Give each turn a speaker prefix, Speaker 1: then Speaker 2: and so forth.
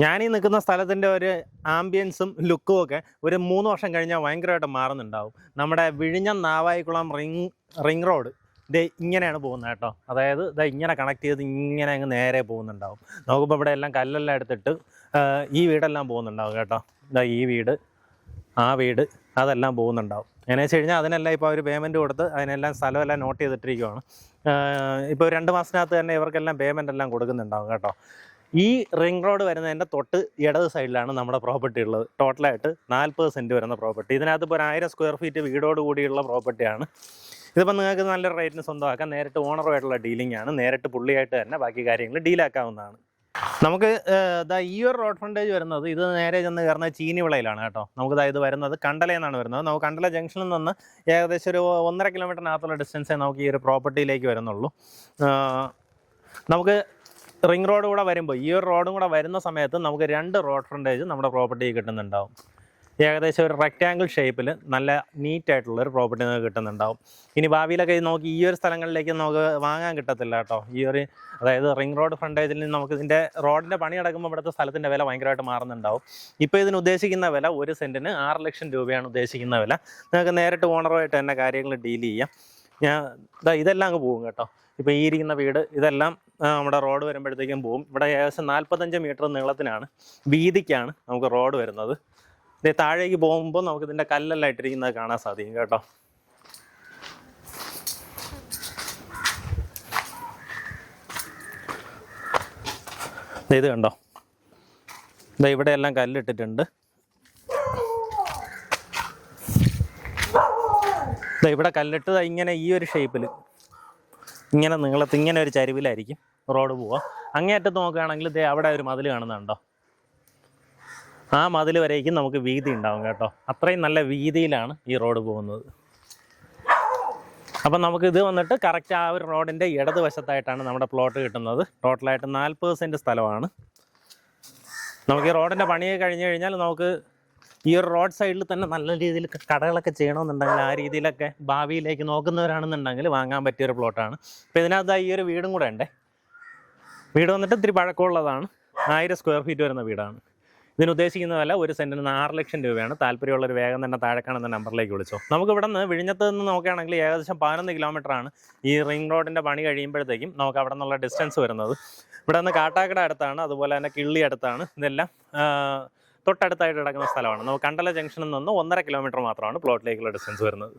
Speaker 1: ഈ നിൽക്കുന്ന സ്ഥലത്തിന്റെ ഒരു ആംബിയൻസും ലുക്കും ഒക്കെ ഒരു മൂന്ന് വർഷം കഴിഞ്ഞാൽ ഭയങ്കരമായിട്ട് മാറുന്നുണ്ടാവും. നമ്മുടെ വിഴിഞ്ഞം നാവായിക്കുളം റിങ് റിങ് റോഡ് ഇത് ഇങ്ങനെയാണ് പോകുന്നത് കേട്ടോ. അതായത് ഇത് ഇങ്ങനെ കണക്ട് ചെയ്ത് ഇങ്ങനെ അങ്ങ് നേരെ പോകുന്നുണ്ടാവും. നോക്കുമ്പോൾ ഇവിടെ എല്ലാം കല്ലെല്ലാം എടുത്തിട്ട് ഈ വീടെല്ലാം പോകുന്നുണ്ടാവും കേട്ടോ. ഇതാ ഈ വീട് ആ വീട് അതെല്ലാം പോകുന്നുണ്ടാവും. എന്നു വെച്ച് കഴിഞ്ഞാൽ അതിനെല്ലാം ഇപ്പോൾ അവർ പേയ്മെന്റ് കൊടുത്ത് അതിനെല്ലാം സ്ഥലമെല്ലാം നോട്ട് ചെയ്തിട്ടിരിക്കുവാണ്. ഇപ്പോൾ രണ്ട് മാസത്തിനകത്ത് തന്നെ ഇവർക്കെല്ലാം പേയ്മെന്റ് എല്ലാം കൊടുക്കുന്നുണ്ടാവും കേട്ടോ. ഈ റിംഗ് റോഡ് വരുന്നതിന്റെ തൊട്ട് ഇടത് സൈഡിലാണ് നമ്മുടെ പ്രോപ്പർട്ടി ഉള്ളത്. ടോട്ടലായിട്ട് നാൽപ്പത് സെന്റ് വരുന്ന പ്രോപ്പർട്ടി ഇതിനകത്ത് ഇപ്പോൾ ഒരു ആയിരം സ്ക്വയർ ഫീറ്റ് വീടോട് കൂടിയുള്ള പ്രോപ്പർട്ടിയാണ് ഇതിപ്പോൾ നിങ്ങൾക്ക് നല്ലൊരു റേറ്റിന് സ്വന്തമാക്കാം. നേരിട്ട് ഓണറുമായിട്ടുള്ള ഡീലിംഗ് ആണ്. നേരിട്ട് പുള്ളിയായിട്ട് തന്നെ ബാക്കി കാര്യങ്ങൾ ഡീലാക്കാവുന്നതാണ് നമുക്ക് ഇതാ ഈ ഒരു റോഡ് ഫ്രണ്ടേജ് വരുന്നത് ഇത് നേരെ ചെന്ന് കയറുന്നത് ചീനിവിളയിലാണ് കേട്ടോ. നമുക്ക് ദാ ഇത് വരുന്നത് കണ്ടലയെന്നാണ് വരുന്നത്. നമുക്ക് കണ്ടല ജംഗ്ഷനിൽ നിന്ന് ഏകദേശം ഒരു ഒന്നര കിലോമീറ്ററിനകത്തുള്ള ഡിസ്റ്റൻസേ നമുക്ക് ഈ ഒരു പ്രോപ്പർട്ടിയിലേക്ക് വരുന്നുള്ളൂ. നമുക്ക് റിംഗ് റോഡ് കൂടെ വരുമ്പോൾ ഈ ഒരു റോഡും കൂടെ വരുന്ന സമയത്ത് നമുക്ക് രണ്ട് റോഡ് ഫ്രണ്ടേജ് നമ്മുടെ പ്രോപ്പർട്ടി കിട്ടുന്നുണ്ടാവും. ഏകദേശം ഒരു റെക്റ്റാങ്കിൾ ഷേപ്പിൽ നല്ല നീറ്റ് ആയിട്ടുള്ള ഒരു പ്രോപ്പർട്ടി നമുക്ക് കിട്ടുന്നുണ്ടാവും. ഇനി ഭാവിയിലൊക്കെ നമുക്ക് ഈ ഒരു സ്ഥലങ്ങളിലേക്ക് നമുക്ക് വാങ്ങാൻ കിട്ടത്തില്ല കേട്ടോ. ഈ ഒരു അതായത് റിംഗ് റോഡ് ഫ്രണ്ടേജിൽ നിന്ന് നമുക്ക് ഇതിന്റെ റോഡിന്റെ പണി നടക്കുമ്പോൾ ഇവിടുത്തെ സ്ഥലത്തിന്റെ വില ഭയങ്കരമായിട്ട് മാറുന്നുണ്ടാവും. ഇപ്പോൾ ഇതിന് ഉദ്ദേശിക്കുന്ന വില ഒരു സെന്റിന് ആറ് ലക്ഷം രൂപയാണ് ഉദ്ദേശിക്കുന്ന വില. നിങ്ങൾക്ക് നേരിട്ട് ഓണറുമായിട്ട് തന്നെ കാര്യങ്ങൾ ഡീൽ ചെയ്യാം. ഞാൻ ഇതാ ഇതെല്ലാം അങ്ങ് പോകും കേട്ടോ. ഇപ്പോൾ ഈ ഇരിക്കുന്ന വീട് ഇതെല്ലാം നമ്മുടെ റോഡ് വരുമ്പോഴത്തേക്കും പോവും. ഇവിടെ ഏകദേശം നാൽപ്പത്തഞ്ച് മീറ്റർ നീളത്തിനാണ്. വീതിക്കാണ് നമുക്ക് റോഡ് വരുന്നത്. ഇതേ താഴേക്ക് പോകുമ്പോൾ നമുക്ക് ഇതിന്റെ കല്ലെല്ലാം ഇട്ടിരിക്കുന്നത് കാണാൻ സാധിക്കും കേട്ടോ. ഇത് കണ്ടോ? ഇതാ ഇവിടെ എല്ലാം കല്ലിട്ടിട്ടുണ്ട്. ഇതാ ഇവിടെ കല്ലിട്ട് ദാ ഇങ്ങനെ ഈ ഒരു ഷേപ്പിൽ ഇങ്ങനെ നീളത്ത് ഇങ്ങനെ ഒരു ചരിവിലായിരിക്കും. റോഡ് പോവുക. അങ്ങേയറ്റത്ത് നോക്കുകയാണെങ്കിൽ ദേ അവിടെ ഒരു മതിൽ കാണുന്നുണ്ടോ? ആ മതിൽ വരേക്കും നമുക്ക് വീതി ഉണ്ടാവും കേട്ടോ. അത്രയും നല്ല വീതിയിലാണ് ഈ റോഡ് പോകുന്നത്. അപ്പം നമുക്ക് ഇത് വന്നിട്ട് കറക്റ്റ് ആ ഒരു റോഡിന്റെ ഇടതുവശത്തായിട്ടാണ് നമ്മുടെ പ്ലോട്ട് കിട്ടുന്നത്. ടോട്ടലായിട്ട് നാൽപ്പത് സെന്റ് സ്ഥലമാണ്. നമുക്ക് ഈ റോഡിന്റെ പണിയൊക്കെ കഴിഞ്ഞ് കഴിഞ്ഞാൽ നമുക്ക് ഈ ഒരു റോഡ് സൈഡിൽ തന്നെ നല്ല രീതിയിൽ കടകളൊക്കെ ചെയ്യണമെന്നുണ്ടെങ്കിൽ ആ രീതിയിലൊക്കെ ഭാവിയിലേക്ക് നോക്കുന്നവരാണെന്നുണ്ടെങ്കിൽ വാങ്ങാൻ പറ്റിയ ഒരു പ്ലോട്ടാണ് അപ്പോൾ ഇതിനകത്ത് ഈ ഒരു വീടും കൂടെ ഉണ്ടേ. വീട് വന്നിട്ട് ഇത്തിരി പഴക്കമുള്ളതാണ്. ആയിരം സ്ക്വയർ ഫീറ്റ് വരുന്ന വീടാണ്. ഇതിന് ഉദ്ദേശിക്കുന്ന വില ഒരു സെന്റിന് ആറ് ലക്ഷം രൂപയാണ്. താല്പര്യമുള്ളൊരു വേഗം തന്നെ താഴെ കാണുന്ന നമ്പറിലേക്ക് വിളിച്ചോ. നമുക്ക് ഇവിടെ നിന്ന് വിഴിഞ്ഞത്ത് നിന്ന് നോക്കുകയാണെങ്കിൽ ഏകദേശം പതിനൊന്ന് ആണ്. ഈ റിംഗ് റോഡിന്റെ പണി കഴിയുമ്പോഴത്തേക്കും നമുക്ക് അവിടെ നിന്നുള്ള ഡിസ്റ്റൻസ് വരുന്നത്. ഇവിടെ നിന്ന് കാട്ടാക്കട അടുത്താണ് അതുപോലെ തന്നെ കിള്ളി അടുത്താണ്. ഇതെല്ലാം തൊട്ടടുത്തായിട്ട് കിടക്കുന്ന സ്ഥലമാണ്. നമുക്ക് കണ്ടല ജംഗ്ഷനിൽ നിന്ന് ഒന്നര കിലോമീറ്റർ മാത്രമാണ് പ്ലോട്ടിലേക്കുള്ള ഡിസ്റ്റൻസ് വരുന്നത്.